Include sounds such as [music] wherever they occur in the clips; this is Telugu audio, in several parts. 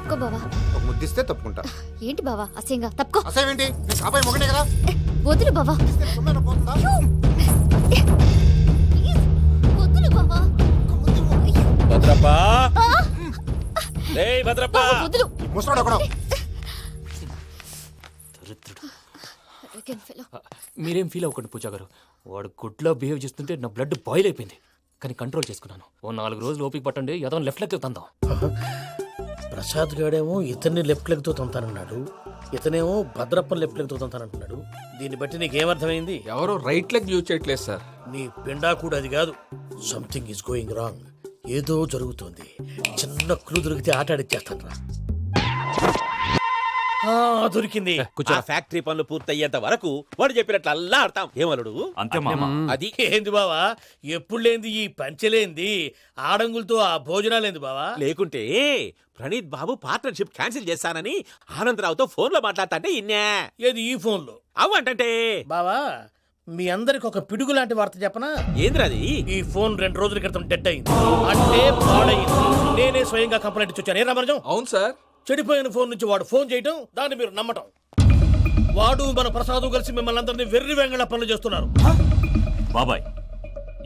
తప్పుకో బావా. ఒక ముద్దిస్తే తప్పుకుంటా. ఏంటి బావా? అసహ్యంగా. తప్పుకో. అసేమేంటి నీ కాబోయే మొగనే కదా? ఏ, వదులు బావా. ఇస్తే సొమ్మేనా పోతుందా? ఏ, ప్లీజ్, వదులు బావా. అయ్యో, భద్రప్ప. ఆ, ఏయ్ భద్రప్ప. బావా, వదులు. ముసరాడు ఒకడు fellow. మీరేం ఫీల్ అవ్వకండి పూజా గారు. వాడు గుడ్లో బిహేవ్ చేస్తుంటే నా బ్లడ్ బాయిల్ అయిపోయింది. కానీ కంట్రోల్ చేసుకున్నాను. ఓ నాలుగు రోజులు ఓపిక పట్టండి ఏదో లెఫ్ట్ లెక్క తందాం. [laughs] ప్రసాద్ గాడేమో ఇతన్ని లెఫ్ట్ లెగ్తో తొంతానన్నాడు. ఇతనేమో భద్రప్ప లెఫ్ట్ లెగ్తో తొంతానంటున్నాడు. దీన్ని బట్టి నీకేమర్థమైంది? ఎవరు రైట్ లెగ్ యూజ్ చేయట్లేదు సార్. నీ పిండా కూడా అది కాదు. సంథింగ్ ఈస్ గోయింగ్ రాంగ్ ఏదో జరుగుతోంది. చిన్న క్లూ దొరికితే ఆట ఆడిచ్చేస్తాను రా. ఆ, దొరికింది. ఆ. ఫ్యాక్టరీ పనులు పూర్తయ్యేంత వరకు వాడు చెప్పినట్లు అల్లా ఆడతాం. ఏమలుడు అంతే మామ. అది? ఏంది బావా? ఎప్పుడు లేంది ఈ పంచలేంది? ఆడంగులతో ఆ భోజనాలేంది బావా? లేకుంటే ప్రణీత్ బాబు పార్ట్నర్షిప్ క్యాన్సిల్ చేస్తానని ఆనందరావుతో ఫోన్లో మాట్లాడతాంటే ఇన్నే. ఏది ఈ ఫోన్లో? అవు అంటే బావా మీ అందరికి ఒక పిడుగు లాంటి వార్త చెప్పనా? ఏంద్రది? ఈ ఫోన్ రెండు రోజుల క్రితం డెడ్ అయింది. అంటే పాడైంది. నేనే స్వయంగా కంప్లైంట్ ఇచ్చి వచ్చాను. ఏ రామరాజం అవును సార్. చెడిపోయిన ఫోన్ నుంచి వాడు ఫోన్ చేయటం దాన్ని మీరు నమ్మటం. వాడు మన ప్రసాదు కలిసి మిమ్మల్ని అందరినీ వెర్రి వెంగళ పనులు చేస్తున్నారు. బాబాయ్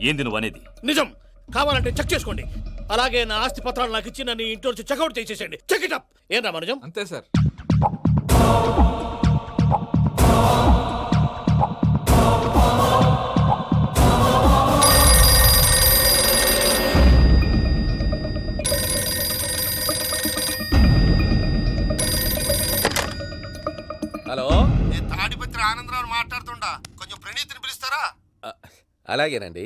ఏంది నువ్వు అనేది? నిజం. కావాలంటే చెక్ చేసుకోండి. అలాగే నా ఆస్తి పత్రాలు నాకు ఇచ్చి నన్ను ఇంట్లో నుంచి చెక్అౌట్ చేసేసండి చెక్ ఇట్ అప్ ఏం రామరాజం అంతే సార్ హలో? నేను తాడిపత్రి ఆనందరావు మాట్లాడుతుండా? కొంచెం ప్రణీతిని పిలుస్తారా? అలాగేనండి.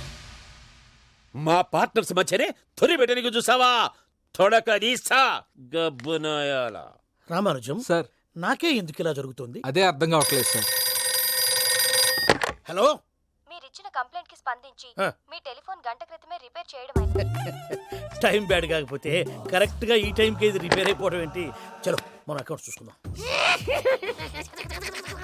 మా పార్ట్నర్స్ మధ్యనే తొలి పెట్టడానికి చూసావా? తొడక నీసా గబ్బునాయాల రామానుజం సార్. నాకే ఎందుకు ఇలా జరుగుతుంది? అదే అర్థం కావట్లేదు సార్. హలో? మీరిచ్చిన కంప్లైంట్కి స్పందించి ఆ. మీ టెలిఫోన్ గంట క్రితమే రిపేర్ చేయడం [laughs] టైం బ్యాడ్ కాకపోతే కరెక్ట్గా ఈ టైంకి ఇది రిపేర్ అయిపోవడం ఏంటి? చలో మన అకౌంట్ చూసుకుందాం. [laughs]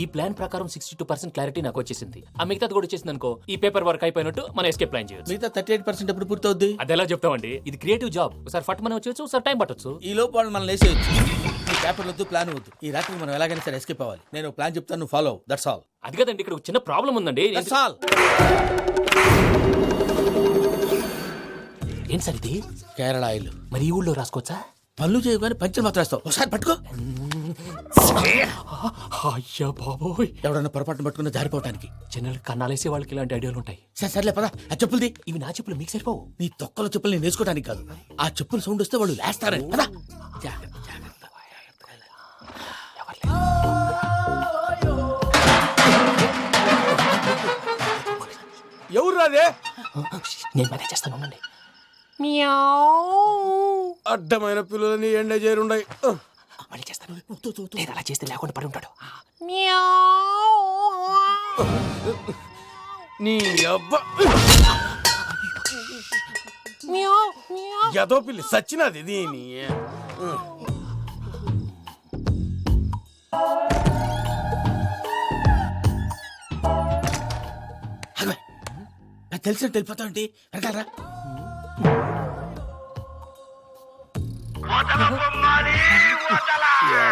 ఈ ప్లాన్ ప్రకారం సిక్స్టీ టూ పర్సెంట్ క్లారిటీ నాకు వచ్చేసింది. ఆ మిగతాది కూడా వచ్చేసింది అనుకో ఈ పేపర్ వర్క్ అయిపోయినట్టు మన ఎస్కేప్ ప్లాన్ చేయొచ్చు. మిగతా థర్టీ ఎయిట్ పర్సెంట్ ఎప్పుడు పూర్తవుద్ది? అది ఎలా చెప్తామండి ఇది క్రియేటివ్ జాబ్ ఒకసారి ఫట్ మనం వచ్చేచ్చు ఒకసారి టైం పట్టొచ్చు. ఈ లోపు వాళ్ళు మనం లేసేయచ్చు ఈ పేపర్ వద్దు ప్లాన్ వద్దు. ఈ రాత్రి మనం ఎలాగైనా సరే ఎస్కేప్ అవ్వాలి. నేను ప్లాన్ చెప్తాను నువ్వు ఫాలో దట్స్ ఆల్ అది కదండి ఇక్కడ ఒక చిన్న ప్రాబ్లం ఉందండి. దట్స్ ఆల్ ఏం సార్ ఇది? కేరళ ఆయిల్. మరి ఈ ఊళ్ళో రాసుకోవచ్చా? పనులు చేయగానే పంచర్ మాత్రం వేస్తావు. ఒకసారి పట్టుకో. అయ్యా బాబోయ్. ఎవడన్నా పొరపాటున పట్టుకున్న జారిపోవటానికి. జనరల్ కన్నాలేసే వాళ్ళకి ఇలాంటి ఐడియాలు ఉంటాయి. సరే సర్లే పదా. ఆ చెప్పులది. ఇవి నా చెప్పులు మీకు సరిపోవు. నీ తొక్కల చెప్పులు నేను వేసుకోవడానికి కాదు. ఆ చెప్పులు సౌండ్ వస్తే వాళ్ళు లేస్తారని పదా. జాగ్రత్త. జాగ్రత్త ఎవరు రాదే నేను మేనేజ్ చేస్తాను ఉండండి. అడ్డమైన పిల్లలని ఎండ చేరుండయి. మళ్ళీ చేస్తాను. లేదు అలా చేస్తే లేకుండా పడి ఉంటాడు. నీ అబ్బ ఎదో పిల్లి సచ్చినది దీని. నాకు తెలిసినట్టు వెళ్ళిపోతా ఏంటి? వెనకాలరా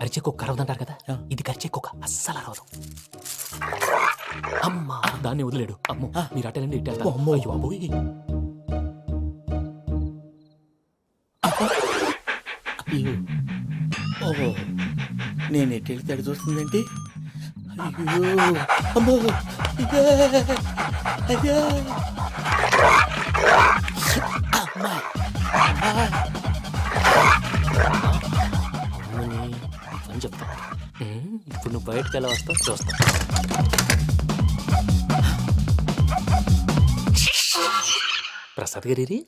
అరిచే కుక్క అరవదంటారు కదా ఇది కరిచే కుక్క అస్సలు అరవదు అమ్మా! దాన్ని వదిలేడు. అమ్మో! మీరు అటెండి ఇటు వెళ్తారు. అమ్మో. అయ్యో. అయ్యో ఓహో! నేను ఎటు వెళ్తే అటు చూస్తుందేంటి? అయ్యో! అమ్మో! అయ్యా. అమ్మా అని చెప్తా ఉమ్, ఇప్పుడు నువ్వు బయటకు ఎలా వస్తావు చూస్తా. ప్రసాద్ గారి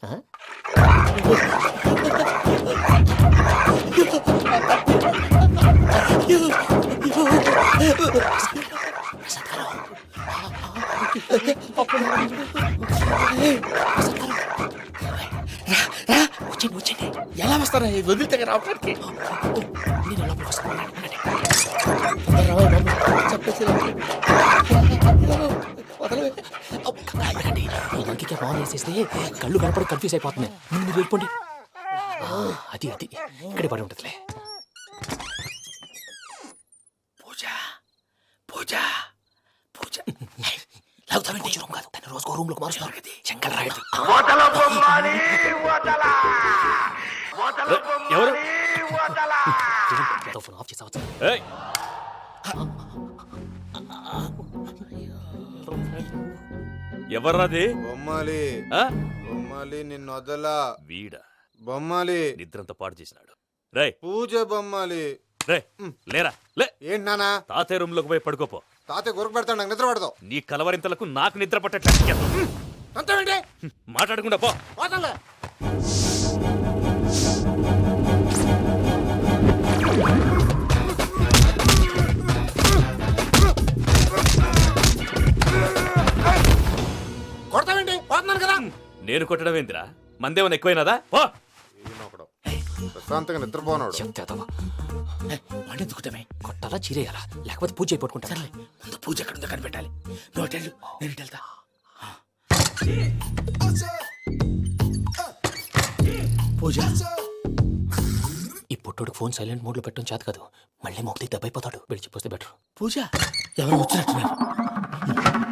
వచ్చండి వచ్చండి ఎలా వస్తారా వదిలితే కదా రావటానికి నేను లోపలికి వస్తాను చెప్పేసి లంకికి బాగా వేసేస్తే కళ్ళు కనపడి కన్ఫ్యూజ్ అయిపోతున్నాయి ముందు వెళ్ళిపోండి అది అది ఇక్కడే పడి ఉంటుందిలే రోజుకో రూమ్లోకి మారుస్తున్నారు. కదా చెంకల్ రాయడు. ఎవరు? ఫోన్ ఆఫ్ చేసావచ్చు ఏయ్, ఎవర్రాది బొమ్మాలి. ఆ? బొమ్మాలి నిన్ను వదలా. వీడ? బొమ్మాలి. నిద్రంతా పాడు చేసినాడు. రే పూజ బొమ్మాలి. రే లేరా? లే! ఏంటి నానా తాతయ్య రూమ్లోకి పోయి పడుకోపో. తాతయ్య గురకు పెడతాడు నాకు నిద్ర పడతావు నీ కలవరింతలకు నాకు నిద్ర పట్టట్లేదు అంతేంటి మాట్లాడకుండా పో. పోతాలే కొడతావేంటి? పోతున్నాను కదా. నేను కొట్టడం ఏందిరా మందేమన్నా ఎక్కువైనదా? పో. ఈయనొకడు. ప్రశాంతంగా నిద్రపోనాడు. చెప్తావా వాడిని ఎందుకుంటామే కొట్టాలా చీరేయాలా? లేకపోతే పూజ అయిపోట్టుకుంటా. సర్లే ముందు పూజ ఎక్కడ ఉందో కనిపెట్టాలి వెళ్ళు నేను వెళ్తా. పూజ. ఈ పుట్టోడు ఫోన్ సైలెంట్ మోడ్లో పెట్టడం చేత కాదు. మళ్ళీ మొక్కి దెబ్బైపోతాడు విడిచిపోతే బెటర్. పూజ? ఎవరు వచ్చినట్టున్నారు.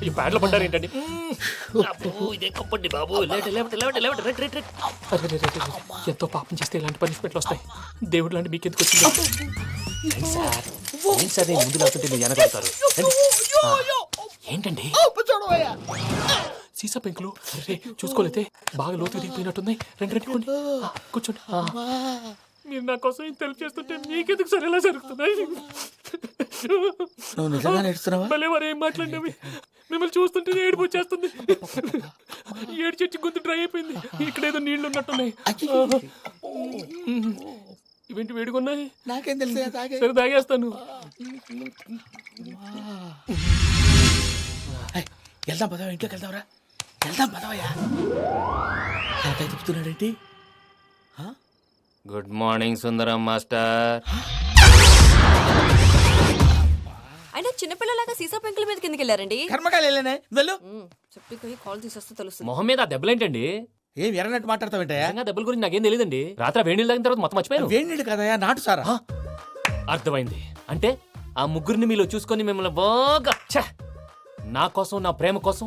అయ్యో బ్యాడ్లో పడ్డారు ఏంటండి? ఇదే కప్పండి బాబు. ఎంతో పాపం చేస్తే ఇలాంటి పనిష్మెంట్లు వస్తాయి. దేవుడు లాంటి మీకు ఎందుకు వచ్చింది? సార్? ఏంటి సార్ నేను ముందు లేకుంటే మీరు వెనకాడతారు ఏంటండి? సీసా పెంకులు. చూసుకోలేతే బాగా లోతు దిగిపోయినట్టున్నాయి రెండు రెండు కూర్చోండి. మీరు నా కోసం ఇంత హెల్ప్ చేస్తుంటే మీకెందుకు సరే ఎలా జరుగుతున్నాయి? నువ్వు నిజంగా నేర్చుతున్నావా? భలే వారు ఏం మాట్లాడినవి. మిమ్మల్ని చూస్తుంటే ఏడుపు వచ్చేస్తుంది. ఏడు చెట్టు గొంతు డ్రై అయిపోయింది. ఇక్కడ ఏదో నీళ్ళు ఉన్నట్టున్నాయి. ఇవేంటి వేడుకున్నాయి నాకేం తెలుసు సరే తాగేస్తాను. వెళ్దాం పదవా ఇంట్లోకి వెళ్దాంరా. వెళ్దాం పదవయ్యా తిప్పుతున్నాడేంటి? Good morning Sundaram master. అయినా చిన్నపిల్లలాగా సీసా పెంకుల మీద కిందకి వెళ్ళారండి. కర్మకాయలు వెళ్ళానే? వెళ్ళు. చెప్పి పోయి కాల్ తీసేస్తే తెలుస్తుంది. మొహం మీద ఆ దెబ్బలేంటండి? ఏం ఎర్రనట్టు మాట్లాడతావేంటయ్యా? నిజంగా దెబ్బల గురించి నాకేం తెలియదండి రాత్రి వేడి నీళ్ళు తాగిన తర్వాత మొత్తం మర్చిపోయాను. వేడి నీళ్ళు కదయ్యా నాటు సారా అర్థమైంది. అంటే ఆ ముగ్గురిని మీలో చూసుకొని మిమ్మల్ని బాగా ఛ! నా కోసం నా ప్రేమ కోసం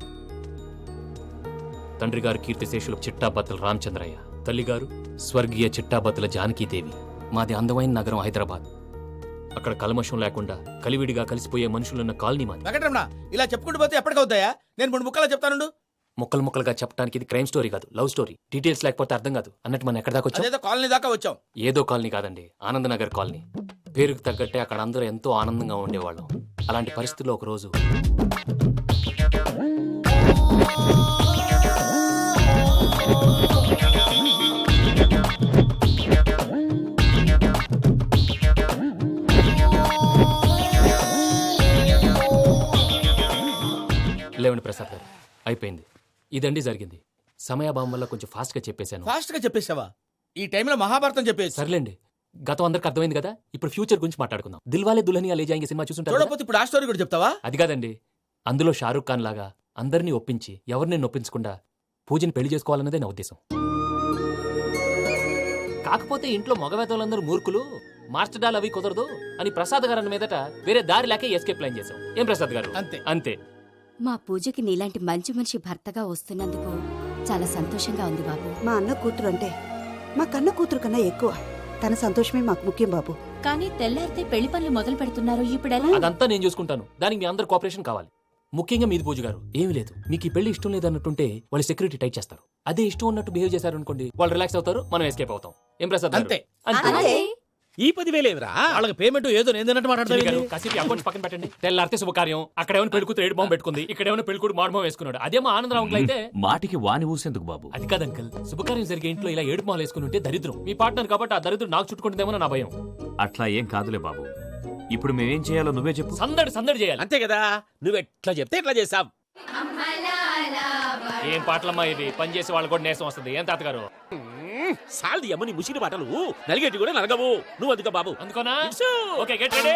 తండ్రి గారు కీర్తిశేషులు చిట్టాబత్తుల రామచంద్రయ్య. తల్లిగారు స్వర్గీయ చిట్టాబత్తుల జానకీదేవి. మాది అందమైన నగరం హైదరాబాద్. అక్కడ కల్మషం లేకుండా కలివిడిగా కలిసిపోయే మనుషులున్న కాలనీ మాది. వెంకటరమణ ఇలా చెప్పుకుంటూ పోతే ఎప్పటికవుతాయా? నేను మూడు ముక్కలా చెప్తానుండు. ముక్కలు ముక్కలుగా చెప్పడానికి ఇది క్రైమ్ స్టోరీ కాదు లవ్ స్టోరీ. డీటెయిల్స్ లేకపోతే అర్థం కాదు. అన్నట్టు మనం ఎక్కడ దాకా వచ్చాం? అదేదో కాలనీ దాకా వచ్చాం. ఏదో కాలనీ కాదండి ఆనందనగర్ కాలనీ. పేరుకు తగ్గట్టే అక్కడ అందరూ ఎంతో ఆనందంగా ఉండేవాళ్ళం. అలాంటి పరిస్థితుల్లో ఒక రోజు లేవండి ప్రసాద్ గారు. అయిపోయింది. ఇదండి జరిగింది. సమయాభావం వల్ల కొంచెం ఫాస్ట్గా చెప్పేశాను. ఫాస్ట్గా చెప్పేసావా ఈ టైంలో మహాభారతం చెప్పేసి సర్లేండి. గతం అందరికి అర్థమైంది కదా? ఇప్పుడు ఫ్యూచర్ గురించి మాట్లాడుకుందాం. దిల్వాలే దుల్హనియా లే జాయింగ్ సినిమా చూసుంటారు కదా? చూడకపోతే ఇప్పుడు ఆ స్టోరీ కూడా చెప్తావా? అది కాదండి. అందులో షారూఖ్ ఖాన్ లాగా అందరినీ ఒప్పించి ఎవరిని నొప్పించకుండా పూజని పెళ్ళి చేసుకోవాలన్నదే నా ఉద్దేశం. కాకపోతే ఇంట్లో మగవేతలందరూ మూర్ఖులు మాస్టర్ డాల్ అవి కుదరదు అని ప్రసాద్ గారు అన్న మీదట వేరే దారి లేక ఎస్కేప్ ప్లాన్ చేశాం. ఏం ప్రసాద్ గారు? అంతే. అంతే. మా పూజకి నీలాంటి మంచి మనిషి భర్తగా వస్తున్నందుకు చాలా సంతోషంగా ఉంది బాబు. మా అన్న కూతురు అంటే మా కన్న కూతురు కన్నా ఎక్కువ. తన సంతోషమే మాకు ముఖ్యం బాబు. కానీ తెల్లారితే పెళ్ళి పనులు మొదలు పెడుతున్నారు. ఇప్పుడు ఎలా? అదంతా నేను చూసుకుంటాను. దానికి మీ అందరు కోఆపరేషన్ కావాలి. ముఖ్యంగా మీది పూజ గారు. ఏమీ లేదు. మీకు ఈ పెళ్ళి ఇష్టం లేదన్నట్టుంటే వాళ్ళు సెక్యూరిటీ టైట్ చేస్తారు. అదే ఇష్టం ఉన్నట్టు బిహేవ్ చేశారు అనుకోండి వాళ్ళు రిలాక్స్ అవుతారు మనం ఎస్కేప్ అవుతాం. ఏం ప్రసాద్ గారు? అంతే. అంతే. ఈ పదివేలేమిరా వాళ్ళకి పేమెంట్ ఏదో నేను మాట్లాడతాను కాసేపు అకౌంట్స్ పక్కన పెట్టండి. తెల్లారితే శుభకార్యం. అక్కడ ఏమైనా పెళ్ళికూతురు ఏడు బాంబు పెట్టుకుంది. ఇక్కడ ఏమైనా పెళ్ళికూడు మాడు బాంబు వేసుకున్నాడు. అదేమో ఆనందరావు అంకుల్ అయితే మాటికి వాని ఊసేందుకు బాబు. అది కాదు అంకుల్. శుభకార్యం జరిగే ఇంట్లో ఇలా ఏడు మాలు వేసుకుని ఉంటే దరిద్రం. మీ పార్ట్నర్ కాబట్టి ఆ దరిద్రం నాకు చుట్టుకుంటుందేమో నా భయం. అట్లా ఏం కాదులే బాబు. ఇప్పుడు మేమేం చేయాలో నువ్వే చెప్పు. సందడి సందడి చేయాలి. అంతే కదా? నువ్వు ఎట్లా చెప్తే ఎట్లా చేసాం ఏం పాటలమ్మా ఇవి పని చేసి వాళ్ళు కూడా నేసం వస్తుంది. ఏం తాతగారు? సాల్ది అమ్మని ముసిరి పాటలు నలిగేటి కూడా నలగవు. నువ్వు అందుకో బాబు. అందుకోనా. ఓకే గెట్ రెడీ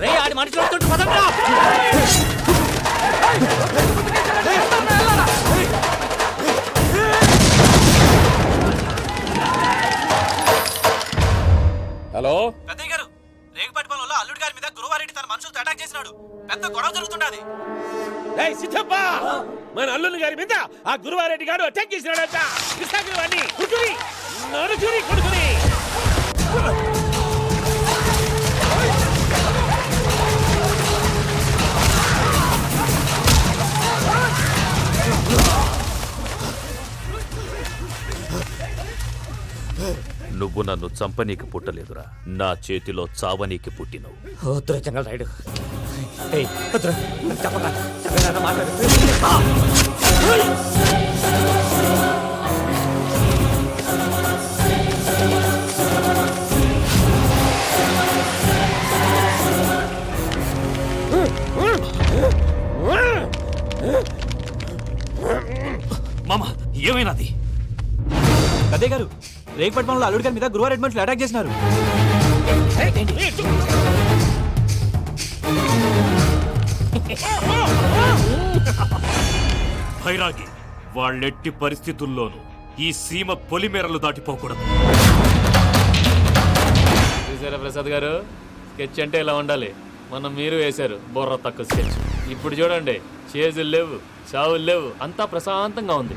రే ఆడి మనిషి వస్తుంటే పదండ్రా. హలో? పెద్దయ్య గారు రేగుపాటి పొలంలో అల్లుడి గారి మీద గురువారెడ్డి తన మనుషులతో అటాక్ చేసినాడు. పెద్ద గొడవ జరుగుతున్నది ఏయ్ సిద్ధప్ప! మన అల్లుని గారి మీద ఆ గురువారెడ్డి గారు అటాక్ చేసినాడట. కృష్ణాగిరి వాడిని కుడుకుని నరుచుని కుడుకుని. నువ్వు నన్ను చంపనీకి పుట్టలేదురా. నా చేతిలో చావనీకి పుట్టినవు. వద్దురా ఏయ్ మాట్లాడు మామ ఏమైనాది పెద్దయ్య గారు రేగుపాటి పొలంలో అల్లుడి గారి మీద గురువారెడ్డి మనుషులు అటాక్ చేసినారు. భైరాగి వాళ్ళెట్టి పరిస్థితుల్లోనూ ఈ సీమ పొలిమేరలు దాటిపోకూడదు. చూసారా ప్రసాద్ గారు? స్కెచ్ అంటే ఇలా ఉండాలి. మనం మీరు వేశారు బుర్ర తక్కువ స్కెచ్. ఇప్పుడు చూడండి చేజులు లేవు చావులు లేవు అంతా ప్రశాంతంగా ఉంది.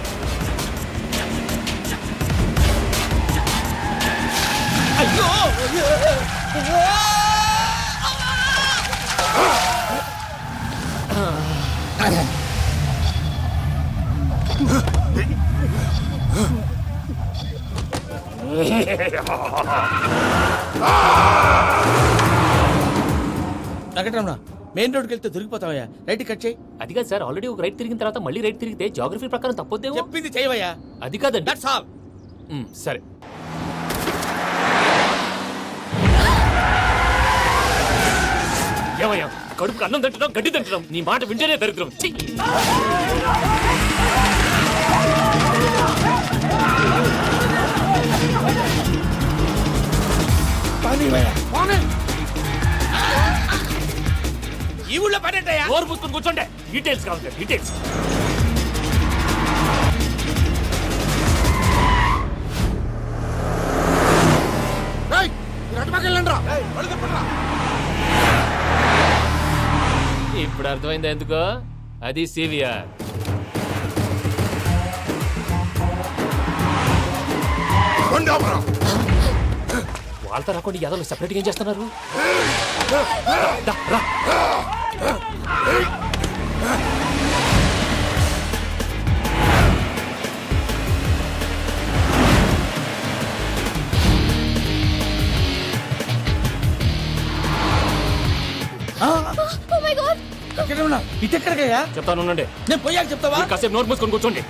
వెంకటరమణ మెయిన్ రోడ్కి వెళ్తే దొరికిపోతావయ్యా. రైట్ కట్ చేయి. అది కాదు సార్ ఆల్రెడీ ఒక రైట్ తిరిగిన తర్వాత మళ్ళీ రైట్ తిరిగితే జాగ్రఫీ ప్రకారం తప్పొద్దేమో. చెప్పింది చేయవయ్యా. అది కాదండి. దట్స్ ఆల్ సరే. ఏమయ్యా కడుపుకి అన్నం తింటున్నాం గడ్డి తింటున్నాం నీ మాట వింటేనే దరిద్రం. ఈ ఊళ్ళో పడేటయ్యా నోరు పూసుకొని కూర్చోండి. డీటెయిల్స్ కావాలి డీటెయిల్స్ ఇప్పుడు అర్థమైంది ఎందుకో? అది సివిఆర్ వాళ్ళతో రాకుండా యాదవులు సెపరేట్గా ఏం చేస్తున్నారు? చెప్తాను నేను పోయాక చెప్తావా? కాసేపు నోట్ మూసుకొని కూర్చోండి.